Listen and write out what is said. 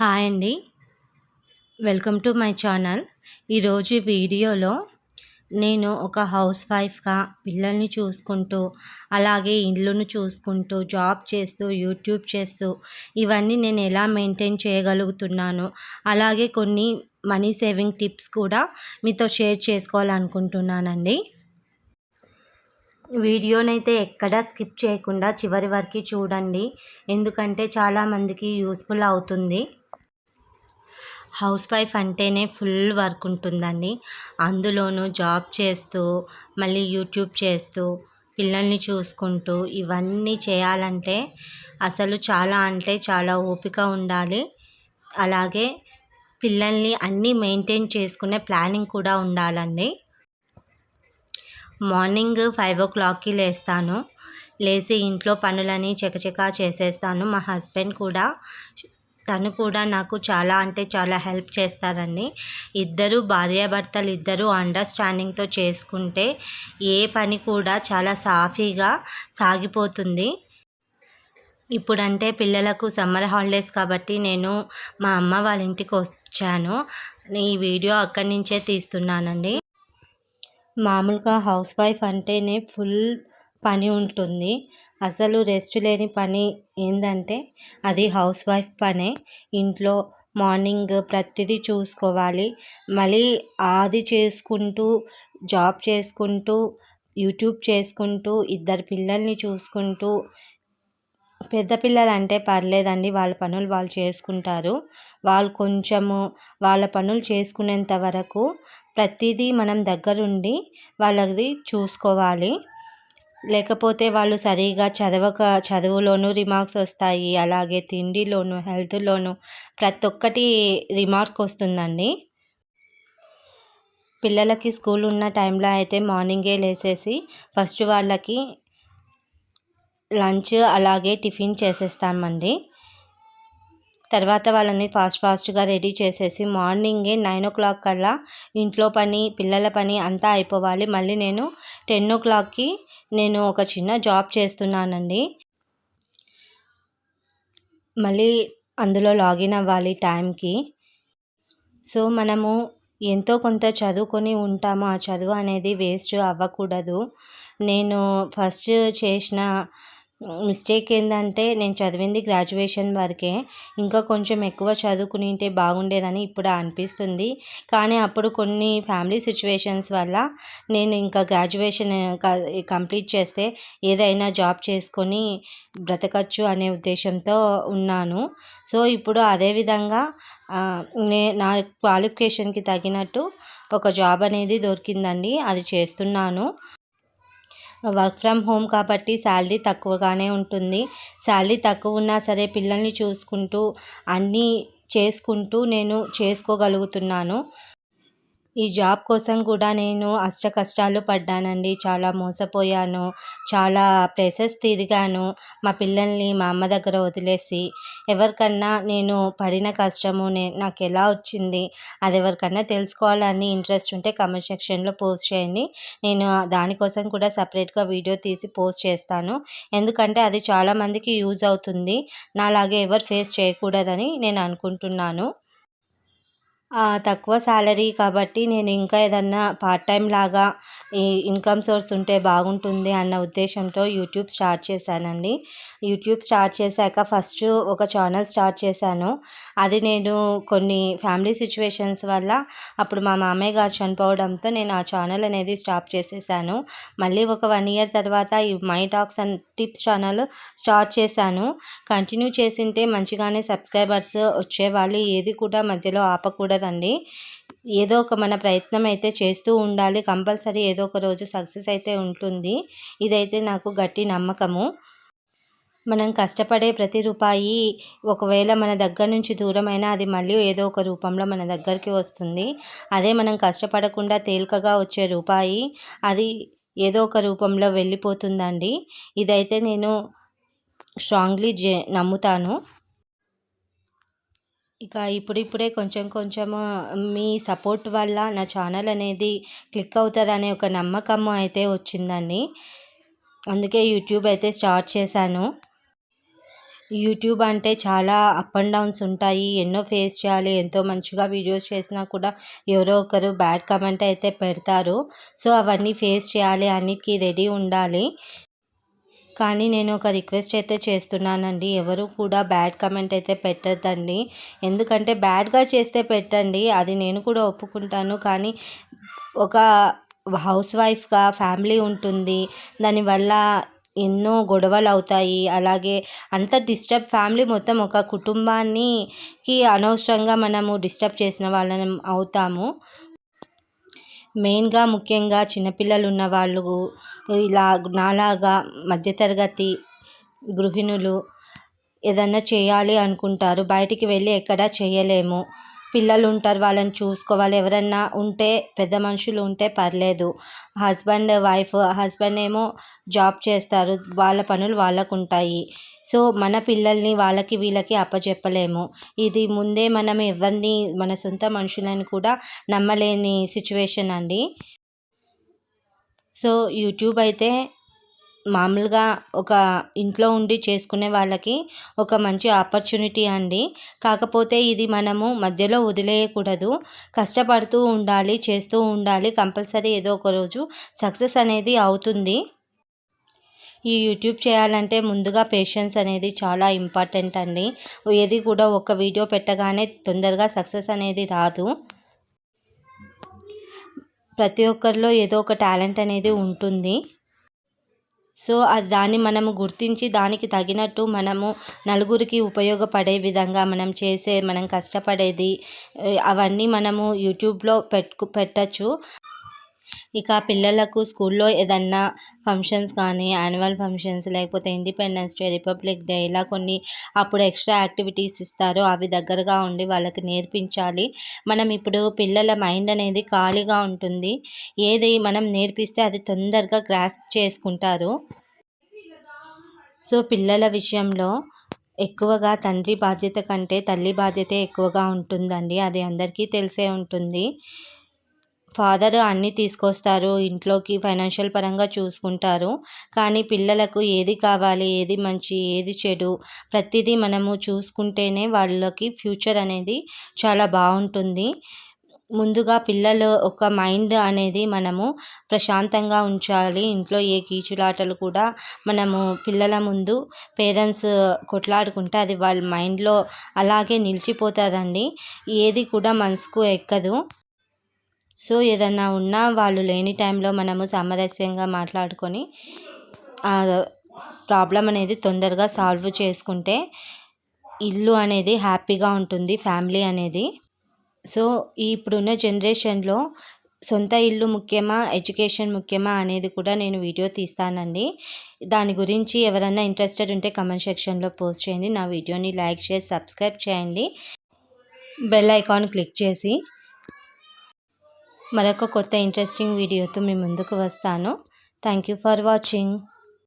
Hi అండి. Welcome to my channel. ఈరోజు వీడియోలో నేను ఒక హౌస్ వైఫ్గా పిల్లల్ని చూసుకుంటూ అలాగే ఇల్లును చూసుకుంటూ జాబ్ చేస్తూ యూట్యూబ్ చేస్తూ ఇవన్నీ నేను ఎలా మెయింటైన్ చేయగలుగుతున్నాను అలాగే కొన్ని మనీ సేవింగ్ టిప్స్ కూడా మీతో షేర్ చేసుకోవాలనుకుంటున్నానండి. వీడియోనైతే ఎక్కడా స్కిప్ చేయకుండా చివరి వరకు చూడండి. ఎందుకంటే చాలామందికి యూస్ఫుల్ అవుతుంది. హౌస్ వైఫ్ అంటేనే ఫుల్ వర్క్ ఉంటుందండి. అందులోనూ జాబ్ చేస్తూ మళ్ళీ యూట్యూబ్ చేస్తూ పిల్లల్ని చూసుకుంటూ ఇవన్నీ చేయాలంటే అసలు చాలా అంటే చాలా ఓపిక ఉండాలి. అలాగే పిల్లల్ని అన్నీ మెయింటైన్ చేసుకునే ప్లానింగ్ కూడా ఉండాలండి. మార్నింగ్ ఫైవ్ ఓ క్లాక్కి లేస్తాను. లేచి ఇంట్లో పనులని చకచకా చేసేస్తాను. మా హస్బెండ్ కూడా తను కూడా నాకు చాలా అంటే చాలా హెల్ప్ చేస్తారండి. ఇద్దరు భార్యాభర్తలు ఇద్దరు అండర్స్టాండింగ్తో చేసుకుంటే ఏ పని కూడా చాలా సాఫీగా సాగిపోతుంది. ఇప్పుడంటే పిల్లలకు సమ్మర్ హాలిడేస్ కాబట్టి నేను మా అమ్మ వాళ్ళ ఇంటికి వచ్చాను. ఈ వీడియో అక్కడి నుంచే తీస్తున్నానండి. మామూలుగా హౌస్ వైఫ్ అంటేనే ఫుల్ పని ఉంటుంది. అసలు రెస్ట్ లేని పని ఏంటంటే అది హౌస్ వైఫ్ పనే. ఇంట్లో మార్నింగ్ ప్రతిదీ చూసుకోవాలి. మళ్ళీ అది చేసుకుంటూ జాబ్ చేసుకుంటూ యూట్యూబ్ చేసుకుంటూ ఇద్దరు పిల్లల్ని చూసుకుంటూ పెద్ద పిల్లలు అంటే పర్లేదండి వాళ్ళ పనులు వాళ్ళు చేసుకుంటారు. వాళ్ళు కొంచెము వాళ్ళ పనులు చేసుకునేంత వరకు ప్రతిదీ మనం దగ్గరుండి వాళ్ళది చూసుకోవాలి. లేకపోతే వాళ్ళు సరిగా చదవక చదువులోనూ రిమార్క్స్ వస్తాయి. అలాగే తిండిలోను హెల్త్లోను ప్రతి ఒక్కటి రిమార్క్ వస్తుందండి. పిల్లలకి స్కూల్ ఉన్న టైంలో అయితే మార్నింగే లేసేసి ఫస్ట్ వాళ్ళకి లంచ్ అలాగే టిఫిన్ చేసేస్తామండి. తర్వాత వాళ్ళని ఫాస్ట్ ఫాస్ట్గా రెడీ చేసేసి మార్నింగే నైన్ ఓ క్లాక్ కల్లా ఇంట్లో పని పిల్లల పని అంతా అయిపోవాలి. మళ్ళీ నేను టెన్ ఓ క్లాక్కి నేను ఒక చిన్న జాబ్ చేస్తున్నానండి. మళ్ళీ అందులో లాగిన్ అవ్వాలి టైంకి. సో మనము ఎంతో కొంత చదువుకొని ఉంటాము. ఆ చదువు అనేది వేస్ట్ అవ్వకూడదు. నేను ఫస్ట్ చేసిన మిస్టేక్ ఏంటంటే నేను చదివింది గ్రాడ్యుయేషన్ వరకే. ఇంకా కొంచెం ఎక్కువ చదువుకుని ఉంటే బాగుండేదని ఇప్పుడు అనిపిస్తుంది. కానీ అప్పుడు కొన్ని ఫ్యామిలీ సిచ్యువేషన్స్ వల్ల నేను ఇంకా గ్రాడ్యుయేషన్ కంప్లీట్ చేస్తే ఏదైనా జాబ్ చేసుకొని బ్రతకచ్చు అనే ఉద్దేశంతో ఉన్నాను. సో ఇప్పుడు అదేవిధంగా నే నా క్వాలిఫికేషన్కి తగినట్టు ఒక జాబ్ అనేది దొరికిందండి. అది చేస్తున్నాను. వర్క్ ఫ్రమ్ హోమ్ కాబట్టి శాలరీ తక్కువగానే ఉంటుంది. శాలరీ తక్కువ ఉన్నా సరే పిల్లల్ని చూసుకుంటూ అన్నీ చేసుకుంటూ నేను చేసుకోగలుగుతున్నాను. ఈ జాబ్ కోసం కూడా నేను అష్ట కష్టాలు పడ్డానండి. చాలా మోసపోయాను. చాలా ప్లేసెస్ తిరిగాను. మా పిల్లల్ని మా అమ్మ దగ్గర వదిలేసి ఎవరికన్నా నేను పడిన కష్టము నే నాకు ఎలా వచ్చింది అది ఎవరికన్నా తెలుసుకోవాలని ఇంట్రెస్ట్ ఉంటే కమెంట్ సెక్షన్లో పోస్ట్ చేయండి. నేను దానికోసం కూడా సపరేట్గా వీడియో తీసి పోస్ట్ చేస్తాను. ఎందుకంటే అది చాలామందికి యూజ్ అవుతుంది. నాలాగే ఎవరు ఫేస్ చేయకూడదని నేను అనుకుంటున్నాను. తక్కువ శాలరీ కాబట్టి నేను ఇంకా ఏదన్నా పార్ట్ టైం లాగా ఈ ఇన్కమ్ సోర్స్ ఉంటే బాగుంటుంది అన్న ఉద్దేశంతో యూట్యూబ్ స్టార్ట్ చేశానండి. యూట్యూబ్ స్టార్ట్ చేశాక ఫస్ట్ ఒక ఛానల్ స్టార్ట్ చేశాను. అది నేను కొన్ని ఫ్యామిలీ సిచ్యువేషన్స్ వల్ల అప్పుడు మా మామయ్య గారు చనిపోవడంతో నేను ఆ ఛానల్ అనేది స్టాప్ చేసేసాను. మళ్ళీ ఒక వన్ ఇయర్ తర్వాత ఈ my talks and tips channel start చేశాను. కంటిన్యూ చేసింటే మంచిగానే సబ్స్క్రైబర్స్ వచ్చేవాళ్ళు. ఏది కూడా మధ్యలో ఆపకూడదు. ఉండదండి. ఏదో ఒక మన ప్రయత్నం అయితే చేస్తూ ఉండాలి. కంపల్సరీ ఏదో ఒక రోజు సక్సెస్ అయితే ఉంటుంది. ఇదైతే నాకు గట్టి నమ్మకము. మనం కష్టపడే ప్రతి రూపాయి ఒకవేళ మన దగ్గర నుంచి దూరమైనా అది మళ్ళీ ఏదో ఒక రూపంలో మన దగ్గరికి వస్తుంది. అదే మనం కష్టపడకుండా తేలికగా వచ్చే రూపాయి అది ఏదో ఒక రూపంలో వెళ్ళిపోతుందండి. ఇదైతే నేను స్ట్రాంగ్లీ జే నమ్ముతాను. ఇక ఇప్పుడిప్పుడే కొంచెం కొంచెము మీ సపోర్ట్ వల్ల నా ఛానల్ అనేది క్లిక్ అవుతుందనే ఒక నమ్మకం అయితే వచ్చిందండి. అందుకే యూట్యూబ్ అయితే స్టార్ట్ చేశాను. యూట్యూబ్ అంటే చాలా అప్ అండ్ డౌన్స్ ఉంటాయి. ఎన్నో ఫేస్ చేయాలి ఎంతో మంచిగా వీడియోస్ చేసినా కూడా ఎవరో ఒకరు బ్యాడ్ కమెంట్ అయితే పెడతారు. సో అవన్నీ ఫేస్ చేయాలి అన్నిటికీ రెడీ ఉండాలి. కానీ నేను ఒక రిక్వెస్ట్ అయితే చేస్తున్నానండి. ఎవరు కూడా బ్యాడ్ కమెంట్ అయితే పెట్టద్దండి. ఎందుకంటే బ్యాడ్గా చేస్తే పెట్టండి. అది నేను కూడా ఒప్పుకుంటాను. కానీ ఒక హౌస్ వైఫ్గా ఫ్యామిలీ ఉంటుంది. దానివల్ల ఎన్నో గొడవలు అవుతాయి. అలాగే అంత డిస్టర్బ్ ఫ్యామిలీ మొత్తం ఒక కుటుంబాన్ని అనవసరంగా మనము డిస్టర్బ్ చేసిన వాళ్ళని అవుతాము. మెయిన్గా ముఖ్యంగా చిన్నపిల్లలు ఉన్న వాళ్ళు ఇలా నాలాగా మధ్యతరగతి గృహిణులు ఏదన్నా చేయాలి అనుకుంటారు. బయటికి వెళ్ళి ఎక్కడ చేయలేము. పిల్లలు ఉంటారు వాళ్ళని చూసుకోవాలి. ఎవరన్నా ఉంటే పెద్ద మనుషులు ఉంటే పర్లేదు. హస్బెండ్ వైఫ్ హస్బెండ్ ఏమో జాబ్ చేస్తారు. వాళ్ళ పనులు వాళ్ళకు ఉంటాయి సో మన పిల్లల్ని వాళ్ళకి వీళ్ళకి అప్పచెప్పలేము ఇది ముందే మనం ఎవరిని మన సొంత మనుషులని కూడా నమ్మలేని సిచ్యువేషన్ అండి. సో యూట్యూబ్ అయితే మామూలుగా ఒక ఇంట్లో ఉండి చేసుకునే వాళ్ళకి ఒక మంచి ఆపర్చునిటీ అండి. కాకపోతే ఇది మనము మధ్యలో వదిలేయకూడదు. కష్టపడుతూ ఉండాలి చేస్తూ ఉండాలి కంపల్సరీ ఏదో ఒక రోజు సక్సెస్ అనేది అవుతుంది. ఈ యూట్యూబ్ చేయాలంటే ముందుగా పేషెన్స్ అనేది చాలా ఇంపార్టెంట్ అండి. ఏది కూడా ఒక వీడియో పెట్టగానే తొందరగా సక్సెస్ అనేది రాదు. ప్రతి ఒక్కరిలో ఏదో ఒక టాలెంట్ అనేది ఉంటుంది. సో అది దాన్ని మనము గుర్తించి దానికి తగినట్టు మనము నలుగురికి ఉపయోగపడే విధంగా మనం చేసే మనం కష్టపడేది అవన్నీ మనము యూట్యూబ్లో పెట్టుకు పెట్టచ్చు. ఇక పిల్లలకు స్కూల్లో ఏదన్నా ఫంక్షన్స్ కానీ యాన్యువల్ ఫంక్షన్స్ లేకపోతే ఇండిపెండెన్స్ డే రిపబ్లిక్ డే ఇలా కొన్ని అప్పుడు ఎక్స్ట్రా యాక్టివిటీస్ ఇస్తారు. అవి దగ్గరగా ఉండి వాళ్ళకి నేర్పించాలి. మనం ఇప్పుడు పిల్లల మైండ్ అనేది ఖాళీగా ఉంటుంది. ఏది మనం నేర్పిస్తే అది తొందరగా గ్రాస్ప్ చేసుకుంటారు. సో పిల్లల విషయంలో ఎక్కువగా తండ్రి బాధ్యత కంటే తల్లి బాధ్యతే ఎక్కువగా ఉంటుందండి. అది అందరికీ తెలిసే ఉంటుంది. ఫాదర్ అన్నీ తీసుకొస్తారు ఇంట్లోకి ఫైనాన్షియల్ పరంగా చూసుకుంటారు. కానీ పిల్లలకు ఏది కావాలి ఏది మంచి ఏది చెడు ప్రతిదీ మనము చూసుకుంటేనే వాళ్ళకి ఫ్యూచర్ అనేది చాలా బాగుంటుంది. ముందుగా పిల్లలు ఒక మైండ్ అనేది మనము ప్రశాంతంగా ఉంచాలి. ఇంట్లో ఏ కీచులాటలు కూడా మనము పిల్లల ముందు పేరెంట్స్ కొట్లాడుకుంటే అది వాళ్ళ మైండ్లో అలాగే నిలిచిపోతుందండి. ఏది కూడా మనసుకు ఎక్కదు. సో ఏదన్నా ఉన్నా వాళ్ళు లేని టైంలో మనము సామరస్యంగా మాట్లాడుకొని ప్రాబ్లం అనేది తొందరగా సాల్వ్ చేసుకుంటే ఇల్లు అనేది హ్యాపీగా ఉంటుంది ఫ్యామిలీ అనేది. సో ఇప్పుడున్న జనరేషన్లో సొంత ఇల్లు ముఖ్యమా ఎడ్యుకేషన్ ముఖ్యమా అనేది కూడా నేను వీడియో తీస్తానండి. దాని గురించి ఎవరైనా ఇంట్రెస్టెడ్ ఉంటే కమెంట్ సెక్షన్లో పోస్ట్ చేయండి. నా వీడియోని లైక్ చేసి సబ్స్క్రైబ్ చేయండి. బెల్ ఐకాన్ క్లిక్ చేసి మరొక కొత్త ఇంట్రెస్టింగ్ వీడియోతో మీ ముందుకు వస్తాను. Thank you for watching